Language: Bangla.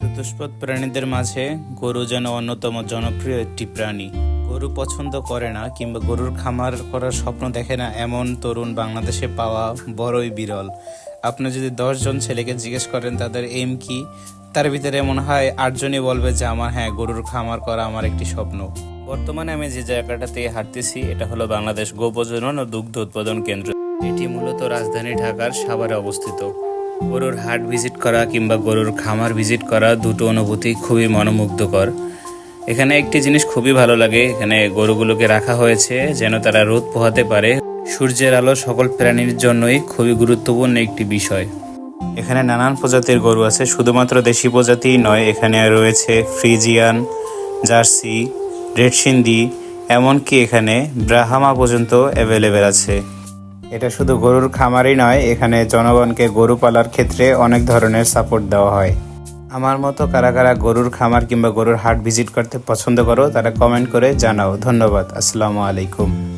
চতুষ্পদ প্রাণীদের মাঝে গরু যেন অন্যতম জনপ্রিয় একটি প্রাণী। গরু পছন্দ করে না কিংবা গরুর খামার করার স্বপ্ন দেখে না এমন তরুণ বাংলাদেশে পাওয়া বড়ই বিরল। আপনি যদি দশজন ছেলেকে জিজ্ঞেস করেন, তাদের এম কি? তার ভিতরে মনে হয় আটজনই বলবে যে, আমার হ্যাঁ গরুর খামার করা আমার একটি স্বপ্ন। বর্তমানে আমি যে জায়গাটাতে হাঁটতেছি, এটা হলো বাংলাদেশ গো প্রজনন ও দুগ্ধ উৎপাদন কেন্দ্র। এটি মূলত রাজধানী ঢাকার সাভারে অবস্থিত। গরুর হাট ভিজিট করা কিংবা গরুর খামার ভিজিট করা দুটো অনুভূতি খুবই মনোমুগ্ধকর। এখানে একটি জিনিস খুবই ভালো লাগে, এখানে গরুগুলোকে রাখা হয়েছে যেন তারা রোদ পোহাতে পারে। সূর্যের আলো সকল প্রাণীর জন্যই খুবই গুরুত্বপূর্ণ একটি বিষয়। এখানে নানান প্রজাতির গরু আছে, শুধুমাত্র দেশি প্রজাতিই নয়, এখানে রয়েছে ফ্রিজিয়ান, জার্সি, রেড সিন্ধি, এমনকি এখানে ব্রাহামা পর্যন্ত অ্যাভেলেবেল আছে। এটা শুধু গরুর খামারই নয়, এখানে জনগণকে গরু পালার ক্ষেত্রে অনেক ধরনের সাপোর্ট দেওয়া হয়। আমার মতো কারা কারা গরুর খামার কিংবা গরুর হাট ভিজিট করতে পছন্দ করো, তারা কমেন্ট করে জানাও। ধন্যবাদ। আসসালামু আলাইকুম।